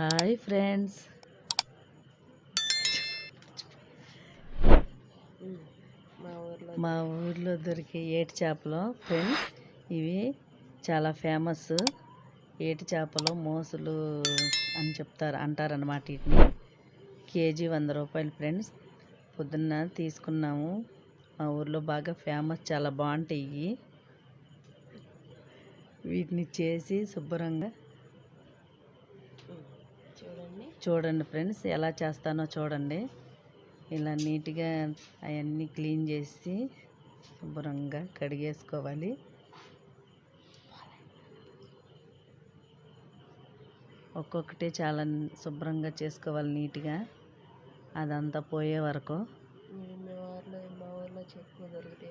Hi friends. మా ఊర్లో దొరికే ఏటి చేపలు ఫ్రెండ్స్ ఇవి చాలా ఫేమస్ ఏటి చేపలు మోసులు అని చెప్తారు అంటారనమాట వీటిని. కేజీ వంద రూపాయలు ఫ్రెండ్స్. పొద్దున్న తీసుకున్నాము. మా ఊర్లో బాగా ఫేమస్ చాలా బాగుంటాయి వీటిని చేసి శుభ్రంగా చూడండి. చూడండి ఫ్రెండ్స్ ఎలా చేస్తానో చూడండి. ఇలా నీట్గా అవన్నీ క్లీన్ చేసి శుభ్రంగా కడిగేసుకోవాలి. ఒక్కొక్కటి చాలా శుభ్రంగా చేసుకోవాలి నీట్గా. అదంతా పోయే వరకు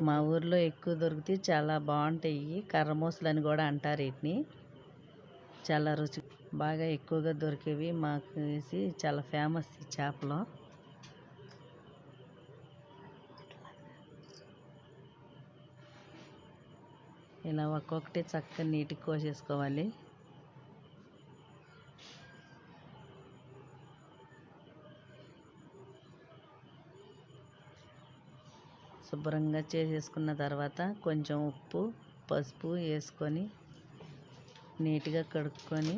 మీ ఊర్లో ఎక్కువ దొరుకుతాయి చాలా బాగుంటాయి. కర్రమూసలు అని కూడా అంటారు వీటిని. చాలా రుచి బాగా ఎక్కువగా దొరికేవి మాకు చాలా ఫేమస్ ఈ చేపలు. ఇలా ఒక్కొక్కటి చక్కగా నీట్గా కోసేసుకోవాలి. శుభ్రంగా చేసేసుకున్న తర్వాత కొంచెం ఉప్పు పసుపు వేసుకొని నీట్గా కడుక్కొని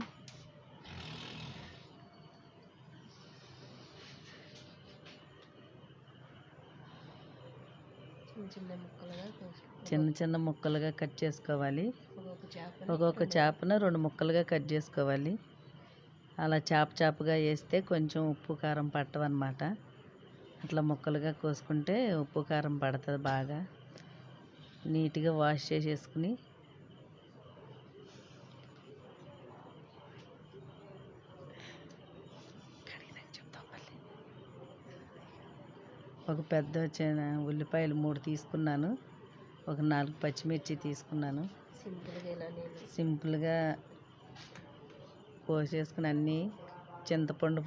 చిన్న చిన్న ముక్కలుగా కట్ చేసుకోవాలి. ఒక్కొక్క చేపను రెండు ముక్కలుగా కట్ చేసుకోవాలి. అలా చేప చేపగా వేస్తే కొంచెం ఉప్పు కారం పట్టవన్నమాట. అట్లా ముక్కలుగా కోసుకుంటే ఉప్పు కారం పడుతుంది బాగా. నీట్గా వాష్ చేసేసుకుని ఒక పెద్ద చిన్న ఉల్లిపాయలు మూడు తీసుకున్నాను. ఒక నాలుగు పచ్చిమిర్చి తీసుకున్నాను. సింపుల్గా కోసేసుకుని అన్నీ చింతపండు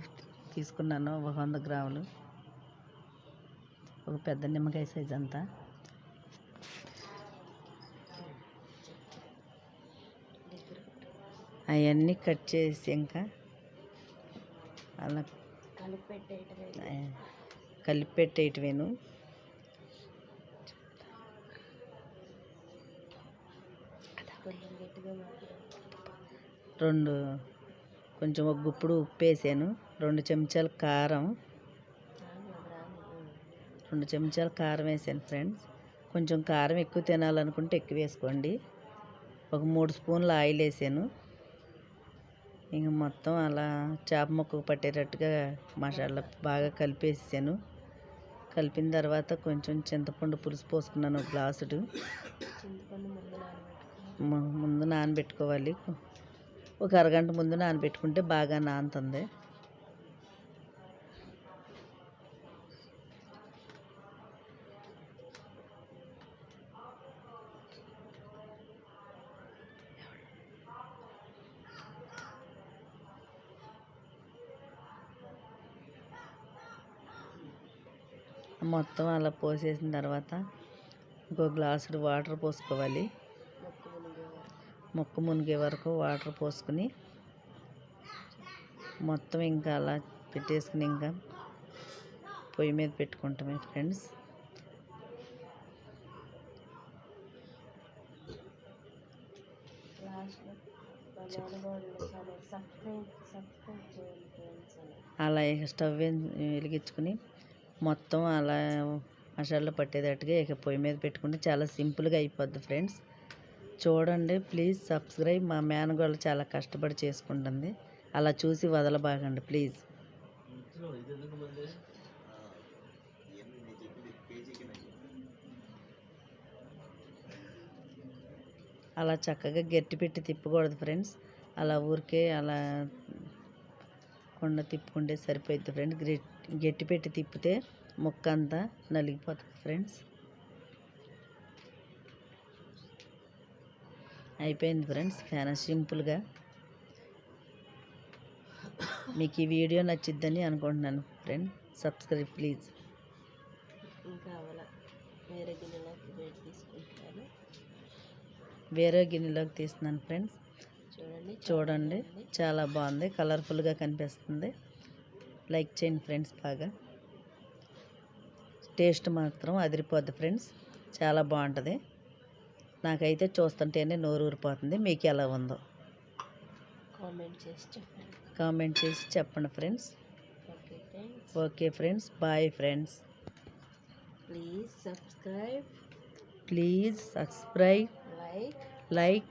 తీసుకున్నాను ఒక వంద గ్రాములు. ఒక పెద్ద నిమ్మకాయ సైజ్ అంతా. అవన్నీ కట్ చేసి ఇంకా అలా కలిపి కలిపి పెట్టేయటమేను రెండు కొంచెం ఒక గుప్పుడు ఉప్పు వేసాను రెండు చెంచాలు కారం. రెండు చెంచాలు కారం వేసాను ఫ్రెండ్స్. కొంచెం కారం ఎక్కువ తినాలనుకుంటే ఎక్కువ వేసుకోండి. ఒక మూడు స్పూన్ల ఆయిల్ వేసాను. ఇంక మొత్తం అలా చేప ముక్కకు పట్టేటట్టుగా మసాలా బాగా కలిపేసాను. కలిపిన తర్వాత కొంచెం చింతపండు పులుసు పోసుకున్నాను ఒక గ్లాసుడు. ముందు నానబెట్టుకోవాలి. ఒక అరగంట ముందు నానబెట్టుకుంటే బాగా నానుతుంది. మొత్తం అలా పోసేసిన తర్వాత ఇంకో గ్లాసుడు వాటర్ పోసుకోవాలి. మొక్క మునిగే వరకు వాటర్ పోసుకుని మొత్తం ఇంకా అలా పెట్టేసుకుని ఇంకా పొయ్యి మీద పెట్టుకుంటామే ఫ్రెండ్స్. అలా స్టవ్ వెలిగించుకుని మొత్తం అలా మసాలా పట్టేటట్టుగా ఇక పొయ్యి మీద పెట్టుకుంటే చాలా సింపుల్గా అయిపోద్ది ఫ్రెండ్స్. చూడండి ప్లీజ్ సబ్స్క్రైబ్. మా మేనగోళ్ళు చాలా కష్టపడి చేసుకుంటుంది. అలా చూసి వదలబాగండి ప్లీజ్. అలా చక్కగా గట్టి పెట్టి తిప్పకూడదు ఫ్రెండ్స్. అలా ఊరికే అలా కొండ తిప్పుకుంటే సరిపోద్ది ఫ్రెండ్స్. గట్టి పెట్టి తిప్పితే ముక్క అంతా నలిగిపోతుంది ఫ్రెండ్స్. అయిపోయింది ఫ్రెండ్స్. చాలా సింపుల్గా మీకు ఈ వీడియో నచ్చిద్దని అనుకుంటున్నాను ఫ్రెండ్ సబ్స్క్రైబ్ ప్లీజ్. వేరే గిన్నెలోకి తీస్తున్నాను ఫ్రెండ్స్. చూడండి చూడండి. చాలా బాగుంది. కలర్ఫుల్గా కనిపిస్తుంది. లైక్ చేయండి ఫ్రెండ్స్ బాగా. టేస్ట్ మాత్రం అదిరిపోద్ది ఫ్రెండ్స్. చాలా బాగుంటుంది. నాకైతే చూస్తుంటేనే నోరు ఊరిపోతుంది. మీకు ఎలా ఉందో? కామెంట్ చేసి చెప్పండి. కామెంట్ చేసి చెప్పండి friends. Okay friends. Okay friends. Bye friends. Please subscribe. Please subscribe. Like. Like